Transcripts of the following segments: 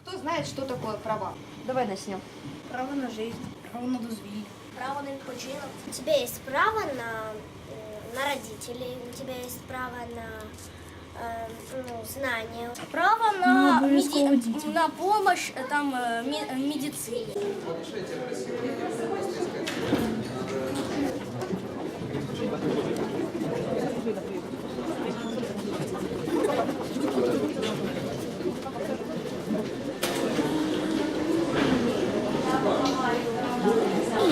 Кто знает, что такое права? Давай начнем. Право на жизнь, право на дозвілля. право на відпочинок. У тебя есть право на, э, на родителей, у тебя есть право на ну, знания. Право Ну, обов'язково дітям. на помощь э, там, э, ме-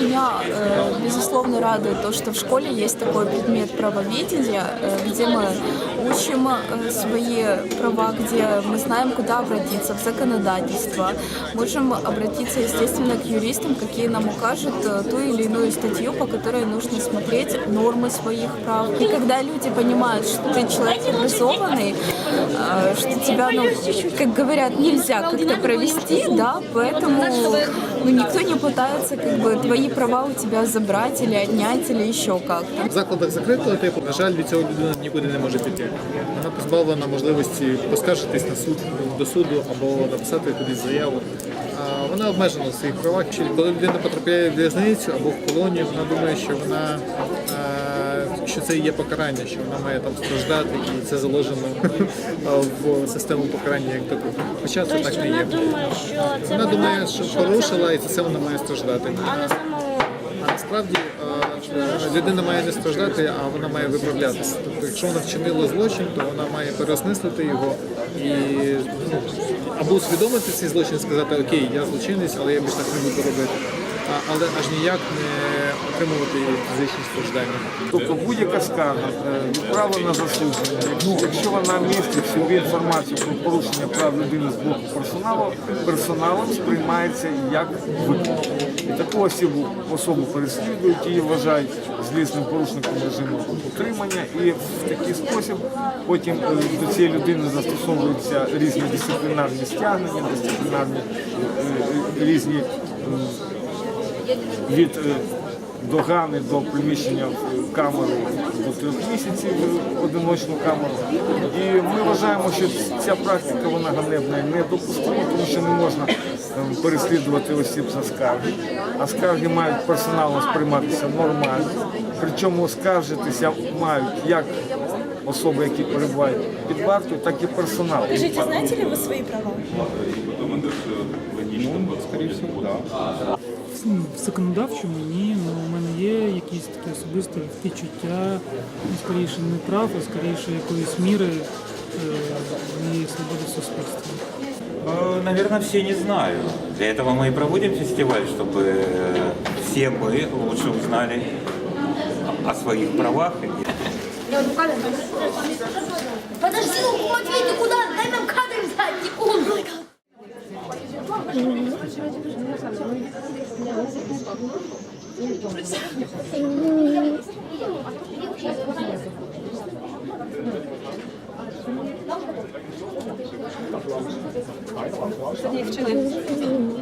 э, медицине. Меня, э, безусловно, радует то, что в школе есть такой предмет правоведения, э, где мы учим э, свои права, где мы знаем, куда обратиться, в законодательство. Можем обратиться, естественно, к юристам, какие нам укажут э, ту или иную статью, по которой нужно смотреть нормы своих прав. И когда люди понимают, что ты человек образованный, э, что тебя, ну, как говорят, нельзя как-то провести, да, поэтому ну, никто не пытается как бы твои права у тебя забрать или отнять или еще как-то. В закладах закритого типу, на жаль, від цього людина нікуди не може піти. Вона позбавлена можливості поскаржитись на суд до суду або написати кудись заяву. А вона обмежена в своїх правах. Чи коли людина потрапляє в в'язницю або в колонію, вона думає, що вона е, що це є покарання, що вона має там страждати, і це заложено в систему покарання як таку. Хоча це так не є. що це Вона думає, що порушила, і за це вона має страждати. а на самому А насправді людина має не страждати, а вона має виправлятися. Тобто, якщо вона вчинила злочин, то вона має переосмислити його і ну, або усвідомити цей злочин, сказати Окей, я злочинець, але я більше так не буду робити. Але аж ніяк не отримувати фізичні страждання. Тобто будь-яка скарга е, відправлена на засудження. Ну, якщо вона містить собі інформацію про порушення прав людини з боку персоналу, персоналом сприймається як виклик. І таку особу, особу переслідують, її вважають злісним порушником режиму утримання, і в такий спосіб потім е, до цієї людини застосовуються різні дисциплінарні стягнення, дисциплінарні е, різні від е, догани до приміщення в камеру до трьох місяців в одиночну камеру. І ми вважаємо, що ця практика вона ганебна і недопустима, тому що не можна ем, переслідувати осіб за скарги, а скарги мають персоналом сприйматися нормально. Причому скаржитися мають як особи, які перебувають під вартою, так і персонал. Скажите, знаете ли вы свои права? Ну, в законодавчому ні, але у мене є якісь такі особисті відчуття, ну, скоріше не прав, а скоріше якоїсь міри е, моєї свободи в суспільстві. Наверное, все не знаю. Для этого мы и проводим фестиваль, чтобы э, все мы лучше узнали о своих правах. Подожди,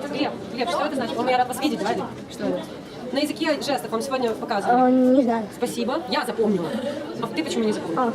Глеб, Глеб, что это значит? Он я рад вас видеть, Вадик. Что это? На языке жестов вам сегодня показывали. Не знаю. Спасибо. Я запомнила. А ты почему не запомнила?